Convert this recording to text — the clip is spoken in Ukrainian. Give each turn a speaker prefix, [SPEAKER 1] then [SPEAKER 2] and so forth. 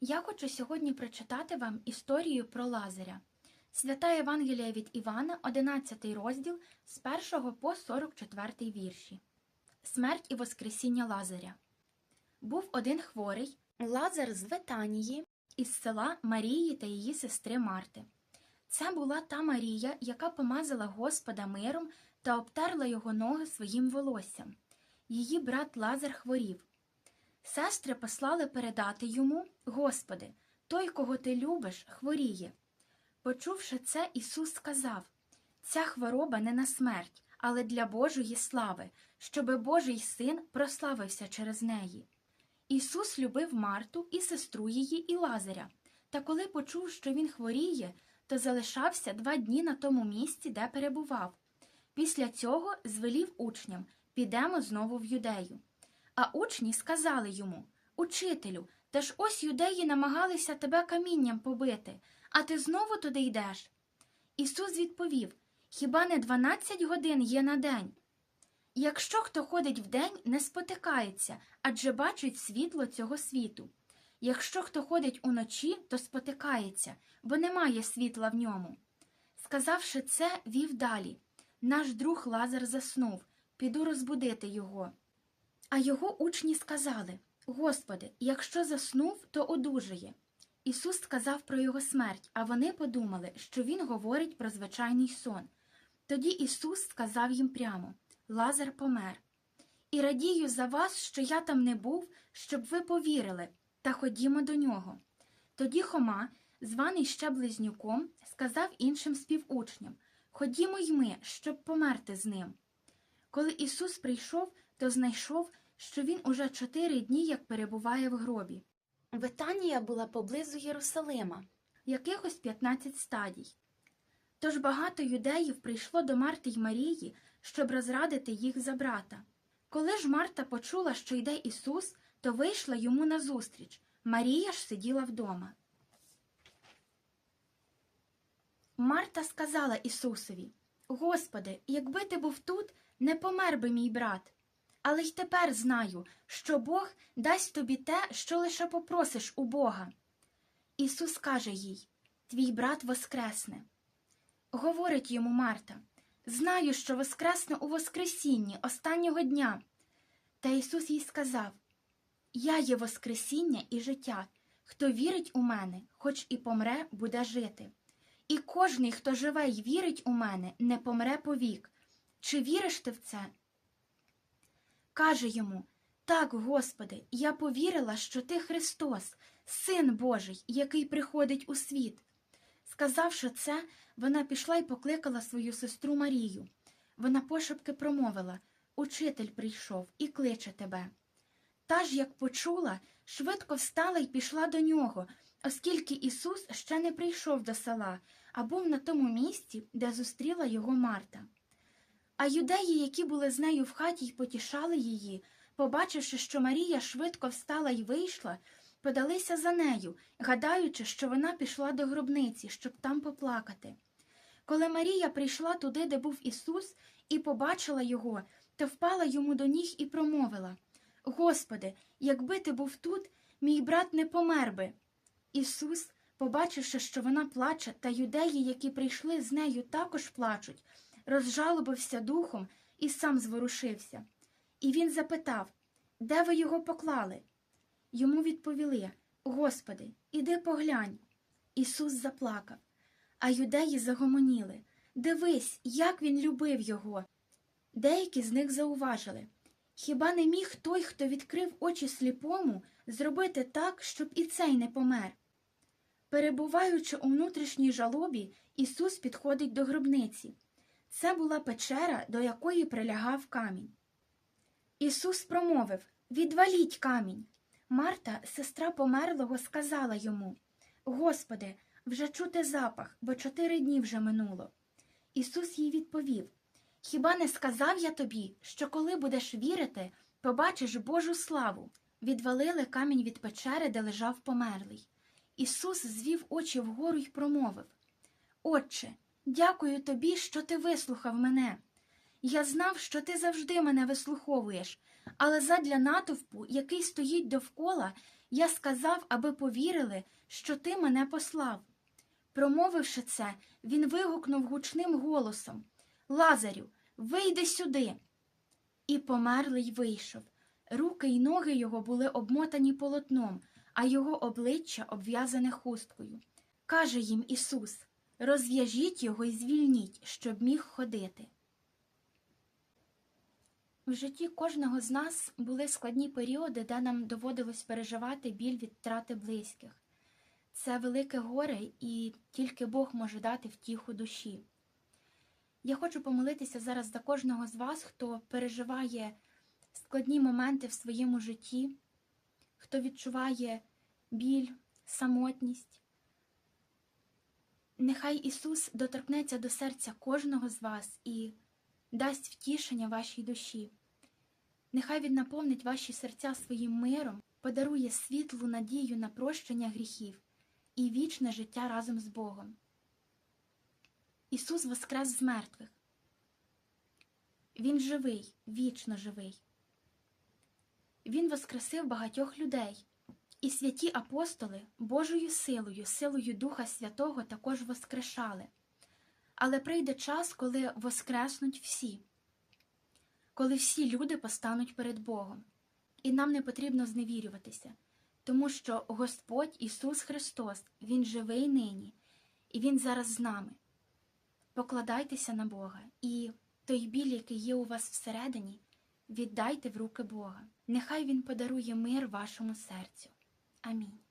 [SPEAKER 1] Я хочу сьогодні прочитати вам історію про Лазаря. Свята Євангелія від Івана, 11 розділ з 1 по 44 вірші. Смерть і Воскресіння Лазаря. Був один хворий Лазар з Ветанії із села Марії та її сестри Марти. Це була та Марія, яка помазала Господа миром та обтерла його ноги своїм волоссям. Її брат Лазар хворів. Сестри послали передати йому, Господи, той, кого ти любиш, хворіє. Почувши це, Ісус сказав Ця хвороба не на смерть, але для Божої слави, щоби Божий син прославився через неї. Ісус любив Марту і сестру її, і Лазаря, та коли почув, що він хворіє, то залишався два дні на тому місці, де перебував. Після цього звелів учням підемо знову в юдею. А учні сказали йому Учителю, та ж ось юдеї намагалися тебе камінням побити, а ти знову туди йдеш. Ісус відповів Хіба не дванадцять годин є на день? Якщо хто ходить вдень, не спотикається, адже бачить світло цього світу. Якщо хто ходить уночі, то спотикається, бо немає світла в ньому. Сказавши це, вів далі. Наш друг Лазар заснув, піду розбудити його. А його учні сказали Господи, якщо заснув, то одужає. Ісус сказав про його смерть, а вони подумали, що Він говорить про звичайний сон. Тоді Ісус сказав їм прямо Лазар помер. І радію за вас, що я там не був, щоб ви повірили, та ходімо до нього. Тоді Хома, званий ще близнюком, сказав іншим співучням Ходімо й ми, щоб померти з ним. Коли Ісус прийшов, то знайшов, що він уже чотири дні як перебуває в гробі. Витанія була поблизу Єрусалима, якихось 15 стадій. Тож багато юдеїв прийшло до Марти й Марії, щоб розрадити їх за брата. Коли ж Марта почула, що йде Ісус, то вийшла йому назустріч. Марія ж сиділа вдома. Марта сказала Ісусові Господи, якби ти був тут, не помер би мій брат. Але й тепер знаю, що Бог дасть тобі те, що лише попросиш у Бога. Ісус каже їй Твій брат воскресне. Говорить йому Марта Знаю, що воскресне у Воскресінні останнього дня. Та Ісус їй сказав Я є Воскресіння і життя. Хто вірить у мене, хоч і помре, буде жити. І кожний, хто живе й вірить у мене, не помре повік. Чи віриш ти в це? Каже йому Так, Господи, я повірила, що ти Христос, Син Божий, який приходить у світ. Сказавши це, вона пішла й покликала свою сестру Марію. Вона пошепки промовила Учитель прийшов і кличе тебе. Та ж, як почула, швидко встала й пішла до нього, оскільки Ісус ще не прийшов до села, а був на тому місці, де зустріла його Марта. А юдеї, які були з нею в хаті й потішали її, побачивши, що Марія швидко встала й вийшла, подалися за нею, гадаючи, що вона пішла до гробниці, щоб там поплакати. Коли Марія прийшла туди, де був Ісус, і побачила його, то впала йому до ніг і промовила Господи, якби ти був тут, мій брат не помер би. Ісус, побачивши, що вона плаче, та юдеї, які прийшли з нею, також плачуть, розжалобився духом і сам зворушився. І він запитав Де ви його поклали? Йому відповіли Господи, іди поглянь. Ісус заплакав, а юдеї загомоніли Дивись, як він любив його. Деякі з них зауважили Хіба не міг той, хто відкрив очі сліпому, зробити так, щоб і цей не помер? Перебуваючи у внутрішній жалобі, Ісус підходить до гробниці. Це була печера, до якої прилягав камінь. Ісус промовив Відваліть камінь. Марта, сестра померлого, сказала йому Господи, вже чути запах, бо чотири дні вже минуло. Ісус їй відповів Хіба не сказав я тобі, що коли будеш вірити, побачиш Божу славу? Відвалили камінь від печери, де лежав померлий. Ісус звів очі вгору й промовив Отче, дякую тобі, що ти вислухав мене. Я знав, що ти завжди мене вислуховуєш, але задля натовпу, який стоїть довкола, Я сказав, аби повірили, що ти мене послав. Промовивши це, він вигукнув гучним голосом Лазарю, вийди сюди. І померлий вийшов. Руки й ноги його були обмотані полотном, а його обличчя обв'язане хусткою. Каже їм Ісус Розв'яжіть його і звільніть, щоб міг ходити. В житті кожного з нас були складні періоди, де нам доводилось переживати біль від втрати близьких. Це велике горе, і тільки Бог може дати втіху душі. Я хочу помолитися зараз за кожного з вас, хто переживає складні моменти в своєму житті, хто відчуває біль, самотність. Нехай Ісус доторкнеться до серця кожного з вас і дасть втішення вашій душі. Нехай Він наповнить ваші серця своїм миром, подарує світлу надію на прощення гріхів і вічне життя разом з Богом. Ісус воскрес з мертвих. Він живий, вічно живий. Він воскресив багатьох людей, і святі апостоли Божою силою, силою Духа Святого також воскрешали. Але прийде час, коли воскреснуть всі, коли всі люди постануть перед Богом. І нам не потрібно зневірюватися, тому що Господь Ісус Христос, Він живий нині, і Він зараз з нами. Покладайтеся на Бога, і той біль, який є у вас всередині, віддайте в руки Бога. Нехай Він подарує мир вашому серцю. a.